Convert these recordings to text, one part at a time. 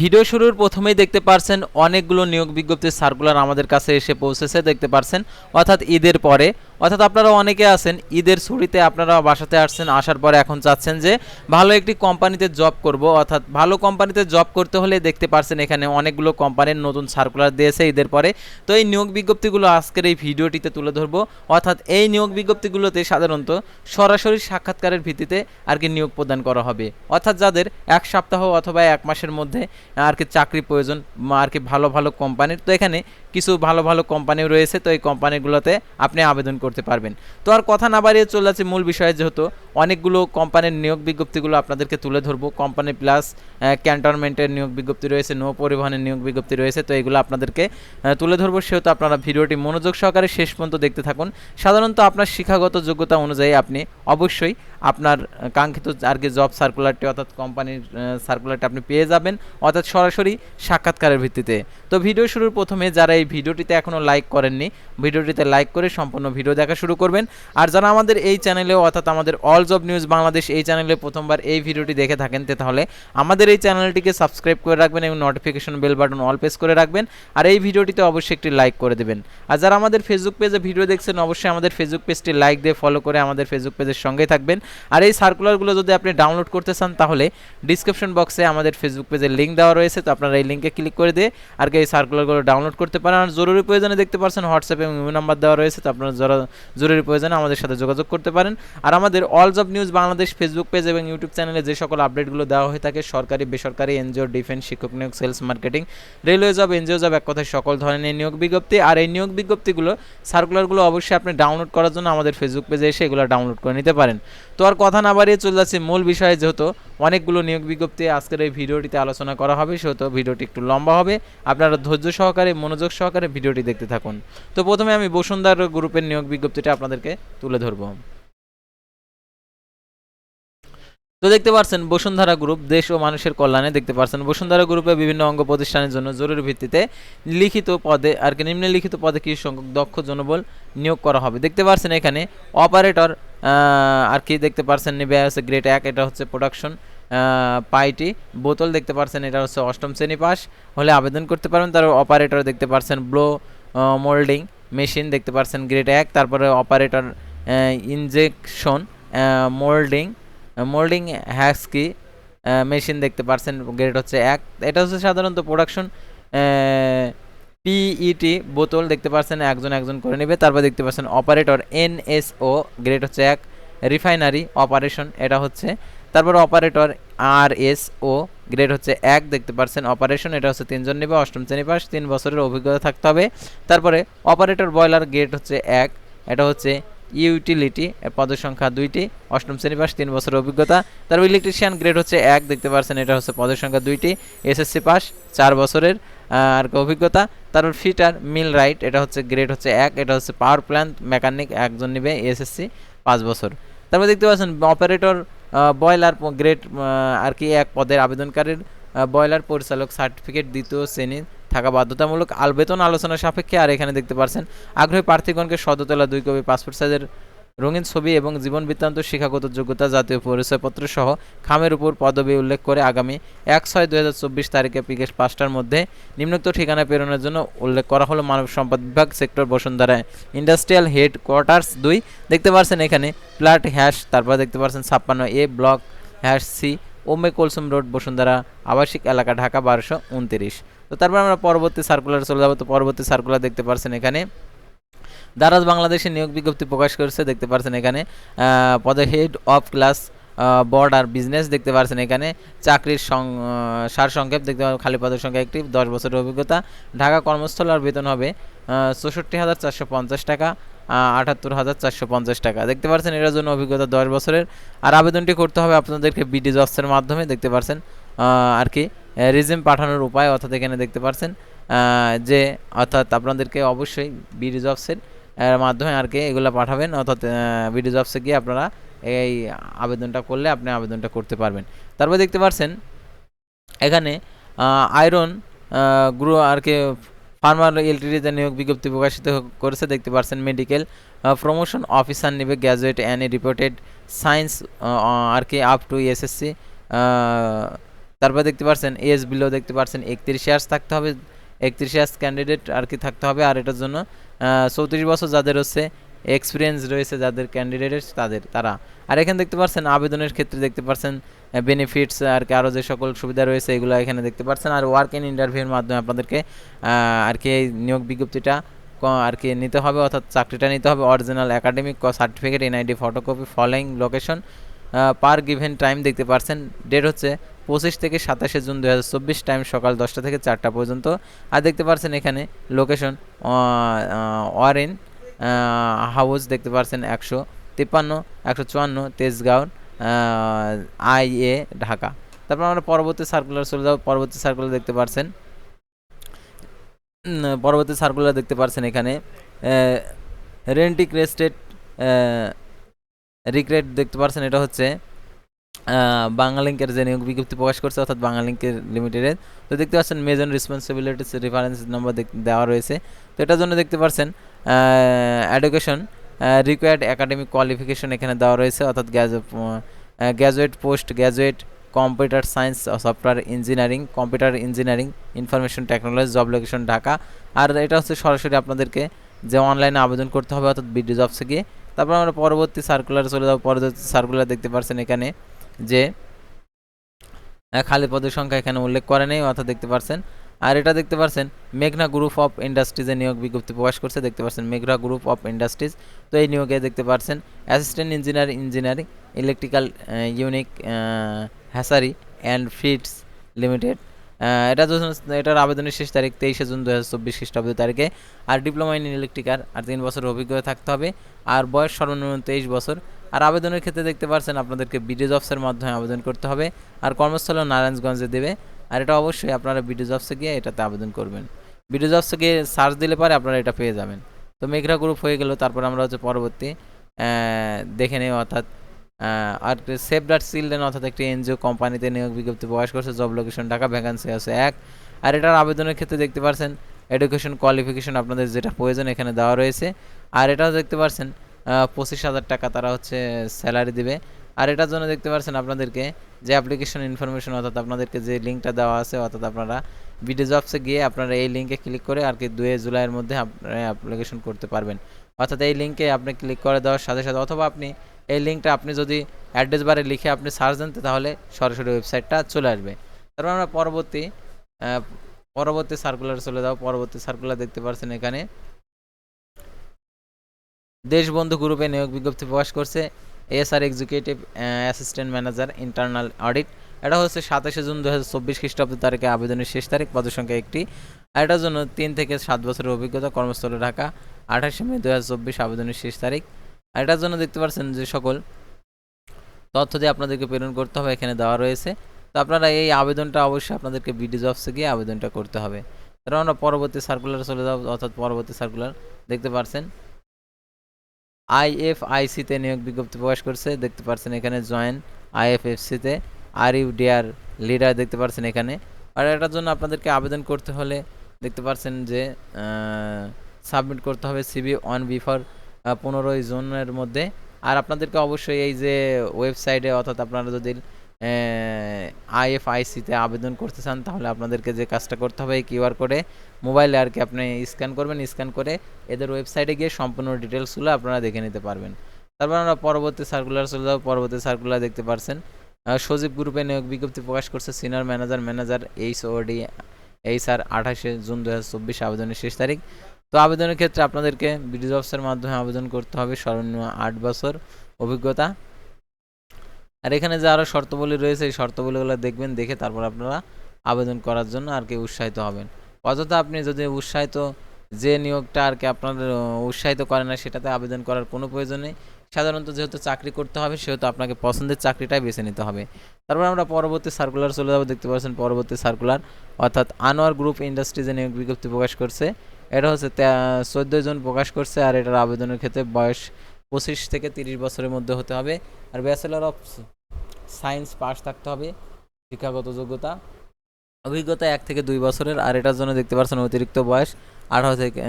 Video শুরুর প্রথমেই দেখতে পারছেন অনেকগুলো নিয়োগ বিজ্ঞপ্তির সার্কুলার আমাদের কাছে এসে পৌঁছেছে, দেখতে পারছেন। অর্থাৎ ঈদের পরে অর্থাৎ আপনারা অনেকে আছেন, ঈদের ছুটিতে আপনারা বাসাতে আসছেন, আসার পরে এখন চাচ্ছেন যে ভালো একটি কোম্পানিতে জব করব। অর্থাৎ ভালো কোম্পানিতে জব করতে হলে দেখতে পারছেন এখানে অনেকগুলো কোম্পানির নতুন সার্কুলার দিয়েছে ঈদের পরে। তো এই নিয়োগ বিজ্ঞপ্তিগুলো আজকের এই ভিডিওটিতে তুলে ধরবো। অর্থাৎ এই নিয়োগ বিজ্ঞপ্তিগুলোতে সাধারণত সরাসরি সাক্ষাৎকারের ভিত্তিতে আর কি নিয়োগ প্রদান করা হবে। অর্থাৎ যাদের এক সপ্তাহ অথবা এক মাসের মধ্যে আর কি চাকরি প্রয়োজন, আর কি ভালো ভালো কোম্পানির, তো এখানে কিছু ভালো ভালো কোম্পানি রয়েছে, তো এই কোম্পানিগুলোতে আপনি আবেদন করতে পারবেন। তো আর কথা না বাড়িয়ে চলে যাচ্ছে, মূল বিষয়ে যেহেতু, অনেকগুলো কোম্পানির নিয়োগ বিজ্ঞপ্তিগুলো আপনাদেরকে তুলে ধরবো। কোম্পানি প্লাস ক্যান্টনমেন্টের নিয়োগ বিজ্ঞপ্তি রয়েছে নৌ পরিবহনের নিয়োগ বিজ্ঞপ্তি রয়েছে, তো এগুলো আপনাদেরকে তুলে ধরবো। সেহেতু আপনারা ভিডিওটি মনোযোগ সহকারে শেষ পর্যন্ত দেখতে থাকুন। সাধারণত আপনার শিক্ষাগত যোগ্যতা অনুযায়ী আপনি অবশ্যই আপনার কাঙ্ক্ষিত আর কি জব সার্কুলারটি অর্থাৎ কোম্পানির সার্কুলারটি আপনি পেয়ে যাবেন। অর্থাৎ সরাসরি সাক্ষাৎকারের ভিত্তিতে। তো ভিডিও শুরুর প্রথমে যারা এই ভিডিওটিতে এখনও লাইক করেননি। ভিডিওটিতে লাইক করে সম্পূর্ণ ভিডিও দেখা শুরু করবেন। আর যারা আমাদের এই চ্যানেলে অর্থাৎ আমাদের অল জব নিউজ বাংলাদেশ এই চ্যানেলে প্রথমবার এই ভিডিওটি দেখে থাকেন তাহলে আমাদের এই চ্যানেলটিকে সাবস্ক্রাইব করে রাখবেন এবং notification bell button all press করে রাখবেন। আর এই ভিডিওটিতে অবশ্যই একটি লাইক করে দেবেন। আর যারা আমাদের ফেসবুক পেজে ভিডিও দেখছেন, অবশ্যই আমাদের ফেসবুক পেজটি লাইক দিয়ে ফলো করে আমাদের ফেসবুক পেজের সঙ্গেই থাকবেন। আর এই সার্কুলারগুলো যদি আপনি ডাউনলোড করতে চান, তাহলে ডিসক্রিপশন বক্সে আমাদের ফেসবুক পেজের লিঙ্ক দেওয়া রয়েছে, তো আপনারা এই লিঙ্কে ক্লিক করে দিয়ে আর এই সার্কুলারগুলো ডাউনলোড করতে পারেন আর জরুরি প্রয়োজনে দেখতে পাচ্ছেন হোয়াটসঅ্যাপ এবং ইমেল নাম্বার দেওয়া রয়েছে, তো আপনারা যারা জরুরি প্রয়োজনে আমাদের সাথে যোগাযোগ করতে পারেন। আর আমাদের all job news Bangladesh Facebook page এবং ইউটিউব চ্যানেলে যে সকল আপডেটগুলো দেওয়া হয়ে থাকে, সরকারি, বেসরকারি এনজিও ডিফেন্স শিক্ষক নিয়োগ sales marketing railway job NGO job এক কথায় সকল ধরনের নিয়োগ বিজ্ঞপ্তি। আর এই নিয়োগ বিজ্ঞপ্তিগুলো সার্কুলারগুলো অবশ্যই আপনি ডাউনলোড করার জন্য আমাদের ফেসবুক পেজে এসে এগুলো ডাউনলোড করে নিতে পারেন। তো আর কথা না বাড়িয়ে চলে যাচ্ছে মূল বিষয়ে, যেহেতু অনেকগুলো নিয়োগ বিজ্ঞপ্তি আজকের এই ভিডিওটিতে আলোচনা করা হবে, সেহেতু ভিডিওটি একটু লম্বা হবে। আপনারা ধৈর্য সহকারে, মনোযোগ সহকারে ভিডিওটি দেখতে থাকুন। তো প্রথমে আমি বসুন্ধার গ্রুপের নিয়োগ বিজ্ঞপ্তিটা আপনাদেরকে তুলে ধরবো। তো দেখতে পাচ্ছেন, বসুন্ধরা গ্রুপ দেশ ও মানুষের কল্যাণে দেখতে পাচ্ছেন, বসুন্ধরা গ্রুপে বিভিন্ন অঙ্গ প্রতিষ্ঠানের জন্য জরুরি ভিত্তিতে লিখিত পদে আর কি নিম্নলিখিত পদে কিছু সংখ্যক দক্ষ জনবল নিয়োগ করা হবে। দেখতে পাচ্ছেন এখানে অপারেটর আর কি দেখতে পারছেন নেবে আছে গ্রেড এক, এটা হচ্ছে প্রোডাকশন পাইটি। বোতল দেখতে পারছেন, এটা হচ্ছে অষ্টম শ্রেণি পাস। হলে আবেদন করতে পারবেন তার অপারেটর দেখতে পারছেন ব্লো মোল্ডিং মেশিন দেখতে পারছেন গ্রেড এক, তারপরে অপারেটর ইনজেকশন মোল্ডিং মোল্ডিং হ্যাক্সকি মেশিন দেখতে পারছেন গ্রেড হচ্ছে এক। এটা হচ্ছে সাধারণত প্রোডাকশন পিইটি বোতল দেখতে পাচ্ছেন একজন একজন করে নেবে। তারপর দেখতে পাচ্ছেন অপারেটর এনএসও গ্রেড হচ্ছে এক রিফাইনারি অপারেশন এটা হচ্ছে। তারপর অপারেটর আর এস ও গ্রেড হচ্ছে এক, দেখতে পাচ্ছেন অপারেশন এটা হচ্ছে তিনজন নেবে, অষ্টম শ্রেণি পাস, তিন বছরের অভিজ্ঞতা থাকতে হবে। তারপরে অপারেটর বয়লার গ্রেড হচ্ছে এক, এটা হচ্ছে ইউটিলিটি পদের সংখ্যা দুইটি, অষ্টম শ্রেণি পাস, তিন বছরের অভিজ্ঞতা। তারপর ইলেকট্রিশিয়ান গ্রেড হচ্ছে এক, দেখতে পাচ্ছেন এটা হচ্ছে পদের সংখ্যা দুইটি এসএসসি পাস, চার বছরের। আর অভিজ্ঞতা তারপর ফিটার মিল রাইট এটা হচ্ছে গ্রেড হচ্ছে এক, এটা হচ্ছে পাওয়ার প্ল্যান্ট মেকানিক একজন নেবে এসএসসি পাঁচ বছর। তারপর দেখতে পাচ্ছেন অপারেটর বয়লার গ্রেড আর কি এক পদের আবেদনকারীর বয়লার পরিচালক সার্টিফিকেট দ্বিতীয় শ্রেণি থাকা বাধ্যতামূলক। আল বেতন আলোচনা সাপেক্ষে, আর এখানে দেখতে পাচ্ছেন, আগ্রহী প্রার্থীগণকে সদতলা দুই কপি পাসপোর্ট সাইজের রঙিন ছবি এবং জীবন বৃত্তান্ত শিক্ষাগত যোগ্যতা জাতীয় পরিচয়পত্র সহ খামের উপর পদবি উল্লেখ করে আগামী এক ছয় চব্বিশ তারিখে বিকেল পাঁচটার মধ্যে নিম্নোক্ত ঠিকানা প্রেরণের জন্য উল্লেখ করা হলো মানব সম্পদ বিভাগ sector Bashundhara industrial head quarters দুই। দেখতে পাচ্ছেন এখানে প্লাট হ্যাশ, তারপর দেখতে পাচ্ছেন ছাপ্পান্ন A block hash C, Umme Kulsum road, Bashundhara, আবাসিক এলাকা ঢাকা, বারোশো উনত্রিশ। তো তারপর আমরা পরবর্তী সার্কুলার চলে যাব। তো পরবর্তী সার্কুলার দেখতে পাচ্ছেন এখানে দারাজ বাংলাদেশে নিয়োগ বিজ্ঞপ্তি প্রকাশ করেছে, দেখতে পাচ্ছেন এখানে পদে হেড অফ ক্লাস বোর্ড আর বিজনেস দেখতে পাচ্ছেন এখানে, চাকরির সং সার সংক্ষেপ দেখতে পাবেন খালি পদের সংখ্যা একটি, দশ বছরের অভিজ্ঞতা, ঢাকা কর্মস্থল আর বেতন হবে চৌষট্টি হাজার চারশো পঞ্চাশ টাকা আটাত্তর হাজার চারশো পঞ্চাশ টাকা, দেখতে পাচ্ছেন এটার জন্য অভিজ্ঞতা দশ বছরের, আর আবেদনটি করতে হবে আপনাদেরকে বিডি জবসের মাধ্যমে, দেখতে পাচ্ছেন আর কি রিজিম পাঠানোর উপায় অর্থাৎ এখানে দেখতে পাচ্ছেন যে অর্থাৎ আপনাদেরকে অবশ্যই বিডি জবসের মাধ্যমে আর কি এগুলো পাঠাবেন, অর্থাৎ বিডি জবসে গিয়ে আপনারা এই আবেদনটা করলে আপনি আবেদনটা করতে পারবেন। তারপর দেখতে পাচ্ছেন এখানে আয়রন গ্রু আর কি ফার্মার এলটিডিতে নিয়োগ বিজ্ঞপ্তি প্রকাশিত করেছে, দেখতে পাচ্ছেন মেডিকেল প্রমোশন অফিসার নেবে গ্র্যাজুয়েট অ্যান্ড রিপোর্টেড সায়েন্স আর কি আপ টু এসএসসি তারপর দেখতে পাচ্ছেন এজ বিলো দেখতে পাচ্ছেন একত্রিশ ইয়ার্স থাকতে হবে একত্রিশ ইয়ার্স ক্যান্ডিডেট আর কি থাকতে হবে আর এটার জন্য চৌত্রিশ বছর যাদের হচ্ছে এক্সপিরিয়েন্স রয়েছে যাদের ক্যান্ডিডেটের তাদের, তারা। আর এখানে দেখতে পাচ্ছেন আবেদনের ক্ষেত্রে দেখতে পাচ্ছেন বেনিফিটস আর কি আরও যে সকল সুবিধা রয়েছে, এগুলো এখানে দেখতে পাচ্ছেন আর ওয়ার্ক ইন ইন্টারভিউর মাধ্যমে আপনাদেরকে আর কি এই নিয়োগ বিজ্ঞপ্তিটা আর কি নিতে হবে, অর্থাৎ চাকরিটা নিতে হবে original academic certificate NID photocopy following location per given time দেখতে পাচ্ছেন ডেট হচ্ছে পঁচিশ থেকে সাতাশে জুন দু হাজার চব্বিশ টাইম সকাল দশটা থেকে চারটা পর্যন্ত। আর দেখতে পাচ্ছেন এখানে লোকেশন ওয়ারেন হাউস দেখতে পাচ্ছেন একশো তিপ্পান্ন, একশো চুয়ান্ন, তেজগাঁও আই এ ঢাকা। তারপর আমরা পরবর্তী সার্কুলার চলে যাব, পরবর্তী সার্কুলার দেখতে পাচ্ছেন পরবর্তী সার্কুলার দেখতে পাচ্ছেন এখানে রেন্টি ক্রেস্টেড রিক্রেট দেখতে পাচ্ছেন এটা হচ্ছে বাংলালিঙ্কের যে নিয়োগ বিজ্ঞপ্তি প্রকাশ করছে, অর্থাৎ বাংলালিঙ্কের লিমিটেডের তো দেখতে পাচ্ছেন মেজন রেসপন্সিবিলিটিস রেফারেন্স নাম্বার দেওয়া রয়েছে। তো এটার জন্য দেখতে পাচ্ছেন এডুকেশন রিকোয়ার্ড একাডেমিক কোয়ালিফিকেশন এখানে দেওয়া রয়েছে, অর্থাৎ graduate post graduate computer science software engineering computer engineering information technology job location Dhaka. আর এটা হচ্ছে সরাসরি আপনাদেরকে যে অনলাইনে আবেদন করতে হবে, অর্থাৎ বিডি জবসে গিয়ে। তারপর আমরা পরবর্তী সার্কুলারে চলে যাব, পরবর্তী সার্কুলার দেখতে পাচ্ছেন এখানে। যে খালি পদের সংখ্যা এখানে উল্লেখ করে নেই, অর্থাৎ দেখতে পাচ্ছেন আর এটা দেখতে পাচ্ছেন মেঘনা গ্রুপ অফ ইন্ডাস্ট্রিজে নিয়োগ বিজ্ঞপ্তি প্রকাশ করছে, দেখতে পাচ্ছেন মেঘনা গ্রুপ অফ ইন্ডাস্ট্রিজ তো এই নিয়োগে দেখতে পাচ্ছেন assistant engineer engineering electrical unique hatchery and feeds limited এটা এটার আবেদনের শেষ তারিখ তেইশে জুন দু হাজার চব্বিশ খ্রিস্টাব্দ তারিখে। আর ডিপ্লোমা ইন ইলেকট্রিকার আর তিন বছর অভিজ্ঞতা থাকতে হবে। আর বয়স সর্বনিম্ন তেইশ বছর। আর আবেদনের ক্ষেত্রে দেখতে পাচ্ছেন আপনাদেরকে বিডি জবসের মাধ্যমে আবেদন করতে হবে। আর কর্মস্থল নারায়ণগঞ্জে দেবে। আর এটা অবশ্যই আপনারা বিডি জবসে গিয়ে এটাতে আবেদন করবেন। বিডি জবসে গিয়ে সার্চ দিলে পরে আপনারা এটা পেয়ে যাবেন। তো মেঘরা গ্রুপ হয়ে গেল, তারপর আমরা হচ্ছে পরবর্তী দেখে নেই অর্থাৎ আর সেভ ডাট চিলড্রেন অর্থাৎ একটি এনজিও কোম্পানিতে নিয়োগ বিজ্ঞপ্তি প্রকাশ করছে। জব লোকেশন ঢাকা ভ্যাকান্সি আছে এক। আর এটার আবেদনের ক্ষেত্রে দেখতে পাচ্ছেন এডুকেশন কোয়ালিফিকেশন আপনাদের যেটা প্রয়োজন এখানে দেওয়া রয়েছে। আর এটাও দেখতে পাচ্ছেন পঁচিশ হাজার টাকা তারা হচ্ছে স্যালারি দিবে। আর এটার জন্য দেখতে পাচ্ছেন আপনাদেরকে যে অ্যাপ্লিকেশন ইনফরমেশন অর্থাৎ আপনাদেরকে যে লিঙ্কটা দেওয়া আছে, অর্থাৎ আপনারা বিডি জবসে গিয়ে আপনারা এই লিঙ্কে ক্লিক করে আর কি দুই জুলাইয়ের মধ্যে আপনারা অ্যাপ্লিকেশন করতে পারবেন। অর্থাৎ এই লিঙ্কে আপনি ক্লিক করে দেওয়ার সাথে সাথে অথবা আপনি এই লিঙ্কটা আপনি যদি অ্যাড্রেস বারে লিখে আপনি সার্চ দেন, তাহলে সরাসরি ওয়েবসাইটটা চলে আসবে। তারপর আমরা পরবর্তী পরবর্তী সার্কুলার চলে যাও পরবর্তী সার্কুলার দেখতে পাচ্ছেন এখানে। দেশবন্ধু গ্রুপে নিয়োগ বিজ্ঞপ্তি প্রকাশ করছে SR executive assistant manager internal audit এটা হচ্ছে সাতাশে জুন দু হাজার চব্বিশ খ্রিস্টাব্দ তারিখে আবেদনের শেষ তারিখ পদের সংখ্যা একটি। আর এটার জন্য তিন থেকে সাত বছরের অভিজ্ঞতা কর্মস্থলে ঢাকা আঠাশে মে দু হাজার চব্বিশ আবেদনের শেষ তারিখ। এটার জন্য দেখতে পাচ্ছেন যে সকল তথ্য দিয়ে আপনাদেরকে প্রেরণ করতে হবে, এখানে দেওয়া রয়েছে। তো আপনারা এই আবেদনটা অবশ্যই আপনাদেরকে বিডি জবসে গিয়ে আবেদনটা করতে হবে। তারপর আমরা পরবর্তী সার্কুলার চলে যাব, অর্থাৎ পরবর্তী সার্কুলার দেখতে পাচ্ছেন আইএফআইসিতে নিয়োগ বিজ্ঞপ্তি প্রকাশ করছে। দেখতে পাচ্ছেন এখানে জয়েন আইএফএফসিতে। আর ইউ ডিআর লিডার দেখতে পাচ্ছেন এখানে। আর এটার জন্য আপনাদেরকে আবেদন করতে হলে দেখতে পাচ্ছেন যে সাবমিট করতে হবে সিবি ওয়ান বিফোর পনেরোই জুনের মধ্যে। আর আপনাদেরকে অবশ্যই এই যে ওয়েবসাইটে অর্থাৎ আপনারা যদি আইএফআইসিতে আবেদন করতে চান, তাহলে আপনাদেরকে যে কাজটা করতে হবে এই কিউআর কোডে মোবাইলে আর কি আপনি স্ক্যান করবেন, স্ক্যান করে এদের ওয়েবসাইটে গিয়ে সম্পূর্ণ ডিটেলসগুলো আপনারা দেখে নিতে পারবেন। তারপর আমরা পরবর্তী সার্কুলার চলে যাব, পরবর্তী সার্কুলার দেখতে পারছেন। সজীব গ্রুপে নিয়োগ বিজ্ঞপ্তি প্রকাশ করছে senior manager manager H O D H R আঠাশে জুন দু হাজার চব্বিশ আবেদনের শেষ তারিখ। তো আবেদনের ক্ষেত্রে আপনাদেরকে বিডি জবসের মাধ্যমে আবেদন করতে হবে সর্বনিম্ন আট বছর অভিজ্ঞতা। আর এখানে যে আরও শর্তবলী রয়েছে, এই শর্তাবলীগুলো দেখবেন, দেখে তারপর আপনারা আবেদন করার জন্য আর কি উৎসাহিত হবেন। অযথা আপনি যদি উৎসাহিত যে নিয়োগটা আর কি আপনার উৎসাহিত করে না, সেটাতে আবেদন করার কোনো প্রয়োজন নেই। সাধারণত যেহেতু চাকরি করতে হবে, সেহেতু আপনাকে পছন্দের চাকরিটাই বেছে নিতে হবে। তারপর আমরা পরবর্তী সার্কুলার চলে যাব, দেখতে পাচ্ছেন পরবর্তী সার্কুলার অর্থাৎ আনোয়ার গ্রুপ ইন্ডাস্ট্রিজে নিয়োগ বিজ্ঞপ্তি প্রকাশ করছে। এটা হচ্ছে চোদ্দ জন প্রকাশ করছে, আর এটার আবেদনের ক্ষেত্রে বয়স পঁচিশ থেকে তিরিশ বছরের মধ্যে হতে হবে। আর ব্যাচেলর অফ সায়েন্স পাস থাকতে হবে। শিক্ষাগত যোগ্যতা। অভিজ্ঞতা এক থেকে দুই বছরের। আর এটার জন্য দেখতে পাচ্ছেন অতিরিক্ত বয়স আঠারো থেকে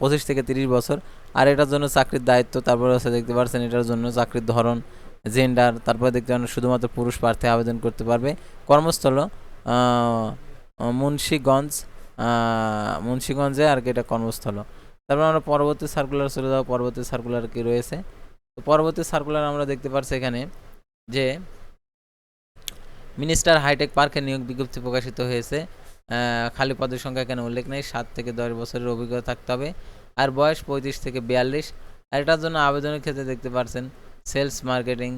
পঁচিশ থেকে তিরিশ বছর। আর এটার জন্য চাকরির দায়িত্ব, তারপরে হচ্ছে দেখতে পাচ্ছেন এটার জন্য চাকরির ধরন জেন্ডার তারপরে দেখতে পারেন শুধুমাত্র পুরুষ প্রার্থী আবেদন করতে পারবে। কর্মস্থল মুন্সিগঞ্জ মুন্সিগঞ্জে আর কি এটা কর্মস্থল। তারপর আমরা পরবর্তী সার্কুলার চলে যাব, পরবর্তী সার্কুলার কি রয়েছে? তো পরবর্তী সার্কুলার আমরা দেখতে পাচ্ছি এখানে যে মিনিস্টার হাইটেক পার্কে নিয়োগ বিজ্ঞপ্তি প্রকাশিত হয়েছে। খালি পদের সংখ্যা এখানে উল্লেখ নেই, সাত থেকে দশ বছরের অভিজ্ঞতা থাকতে হবে। আর বয়স পঁয়ত্রিশ থেকে বিয়াল্লিশ। আর এটার জন্য আবেদনের ক্ষেত্রে দেখতে পাচ্ছেন সেলস মার্কেটিং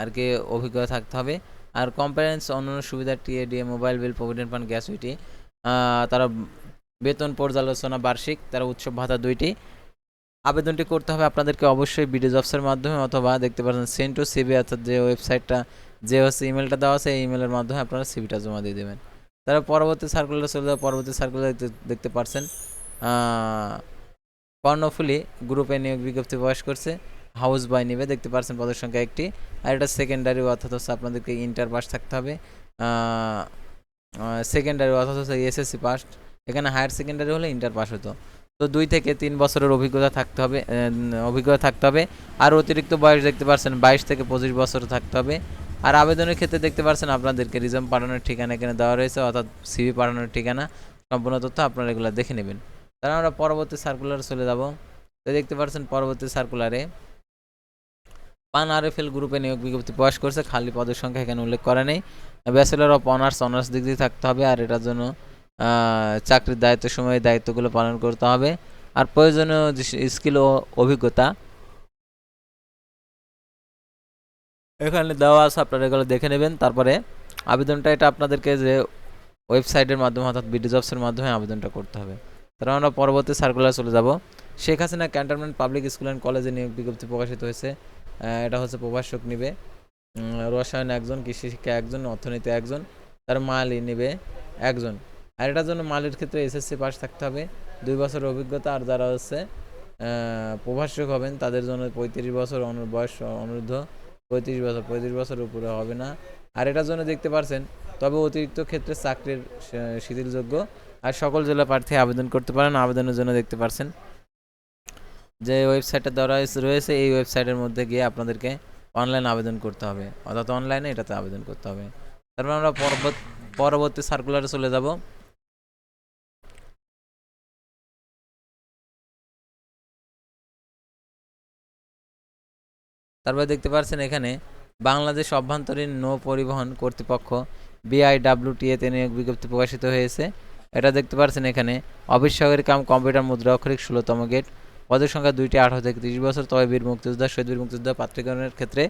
আর কি অভিজ্ঞতা থাকতে হবে। আর কম্পারেন্স অন্যান্য সুবিধা TA DA mobile bill provident fund gratuity তারা বেতন পর্যালোচনা বার্ষিক, তারা উৎসব ভাতা দুইটি। আবেদনটি করতে হবে আপনাদেরকে অবশ্যই বিডি জবসের মাধ্যমে অথবা দেখতে পাচ্ছেন সেন্ট টু সিবি অর্থাৎ যে ওয়েবসাইটটা, যে হচ্ছে ইমেলটা দেওয়া আছে, এই ইমেলের মাধ্যমে আপনারা সিবিটা জমা দিয়ে দেবেন। তারা পরবর্তী সার্কুলার চলে যাওয়া পরবর্তী সার্কুলার দেখতে পারছেন কর্ণফুলি গ্রুপে নিয়োগ বিজ্ঞপ্তি প্রকাশ করছে হাউস বয় নিবে দেখতে পাচ্ছেন পদের সংখ্যা একটি, আর এটা সেকেন্ডারি অর্থাৎ হচ্ছে আপনাদেরকে ইন্টার পাস থাকতে হবে সেকেন্ডারি অর্থাৎ হচ্ছে এসএসসি পাস এখানে হায়ার সেকেন্ডারি হলে ইন্টার পাস হতো। তো দুই থেকে তিন বছরের অভিজ্ঞতা থাকতে হবে অভিজ্ঞতা থাকতে হবে। আর অতিরিক্ত বয়স দেখতে পারছেন, বাইশ থেকে পঁচিশ বছর থাকতে হবে। আর আবেদনের ক্ষেত্রে দেখতে পারছেন, আপনাদেরকে রিজাম পাঠানোর ঠিকানা এখানে দেওয়া রয়েছে, অর্থাৎ সিভি পাঠানোর ঠিকানা, সম্পূর্ণ তথ্য আপনারা এগুলো দেখে নেবেন। তাহলে আমরা পরবর্তী সার্কুলার চলে যাব। তো দেখতে পাচ্ছেন পরবর্তী সার্কুলারে পান আরএফএল গ্রুপে নিয়োগ বিজ্ঞপ্তি প্রকাশ করছে। খালি পদের সংখ্যা এখানে উল্লেখ করা নেই। Bachelor of honours honours degree থাকতে হবে, আর এটার জন্য চাকরির দায়িত্ব সময়ে দায়িত্বগুলো পালন করতে হবে। আর প্রয়োজনীয় স্কিল ও অভিজ্ঞতা। এখানে দেওয়া আছে, আপনারা এগুলো দেখে নেবেন। তারপরে আবেদনটা, এটা আপনাদেরকে যে ওয়েবসাইটের মাধ্যমে অর্থাৎ বিডি জবসের মাধ্যমে আবেদনটা করতে হবে। তারপর আমরা পরবর্তী সার্কুলার চলে যাব। Sheikh Hasina cantonment public school and কলেজে নিয়োগ বিজ্ঞপ্তি প্রকাশিত হয়েছে। এটা হচ্ছে প্রভাষক নিবে। রসায়ন একজন, কৃষি শিক্ষা একজন, অর্থনীতি একজন, তার মালি নিবে একজন। আর এটার জন্য মালের ক্ষেত্রে এসএসসি পাস থাকতে হবে। দুই বছরের অভিজ্ঞতা, আর যারা হচ্ছে প্রভাষক হবেন, তাদের জন্য পঁয়ত্রিশ বছর অনু, বয়স অনূর্ধ্ব, পঁয়ত্রিশ বছর পঁয়ত্রিশ বছর উপরে হবে না। আর এটার জন্য দেখতে পারছেন, তবে অতিরিক্ত ক্ষেত্রে চাকরির শিথিলযোগ্য। আর সকল জেলা প্রার্থী আবেদন করতে পারেন, আবেদনের জন্য দেখতে পারছেন। যে ওয়েবসাইটটা দ্বারা রয়েছে- এই ওয়েবসাইটের মধ্যে গিয়ে আপনাদেরকে অনলাইন আবেদন করতে হবে। অর্থাৎ অনলাইনে এটাতে আবেদন করতে হবে। তারপর আমরা পরবর্তী সার্কুলারে চলে যাব। তারপরে দেখতে পাচ্ছেন এখানে বাংলাদেশ অভ্যন্তরীণ নৌ পরিবহন কর্তৃপক্ষ বিআইডাব্লিউটিএতে নিয়োগ বিজ্ঞপ্তি প্রকাশিত হয়েছে। এটা দেখতে পাচ্ছেন এখানে, অফিস সহকারী কাম, কম্পিউটার, মুদ্রা, অক্ষরিক, ষোলোতম গেট। পদের সংখ্যা দুইটি, আঠারো থেকে তিরিশ বছর। তবে বীর, মুক্তিযোদ্ধা, শহীদ বীর, মুক্তিযোদ্ধা, পাত্রীকরণের ক্ষেত্রে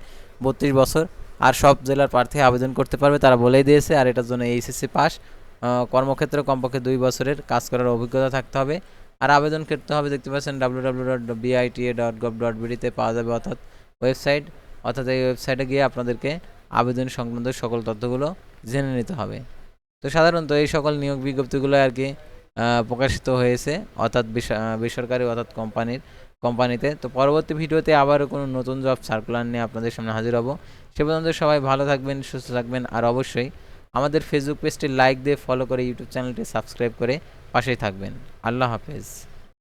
বত্রিশ বছর। আর সব জেলার প্রার্থী আবেদন করতে পারবে, তারা বলেই দিয়েছে। আর এটার জন্য এইচএসসি পাস কর্মক্ষেত্রে কমপক্ষে দুই বছরের কাজ করার অভিজ্ঞতা থাকতে হবে। আর আবেদন করতে হবে, দেখতে পাচ্ছেন W W dot BITA dot gov dot বিডিতে পাওয়া যাবে, অর্থাৎ ওয়েবসাইট, অর্থাৎ এই ওয়েবসাইটে গিয়ে আপনাদেরকে আবেদন সংক্রান্ত সকল তথ্যগুলো জেনে নিতে হবে। তো সাধারণত এই সকল নিয়োগ বিজ্ঞপ্তিগুলো আর কি প্রকাশিত হয়েছে, অর্থাৎ বেসরকারি অর্থাৎ কোম্পানির, কোম্পানিতে। তো পরবর্তী ভিডিওতে আবারও কোনো নতুন জব সার্কুলার নিয়ে আপনাদের সামনে হাজির হব। সে পর্যন্ত সবাই ভালো থাকবেন, সুস্থ থাকবেন, আর অবশ্যই আমাদের ফেসবুক পেজটি লাইক দিয়ে ফলো করে ইউটিউব চ্যানেলটি সাবস্ক্রাইব করে পাশেই থাকবেন। আল্লাহ হাফেজ।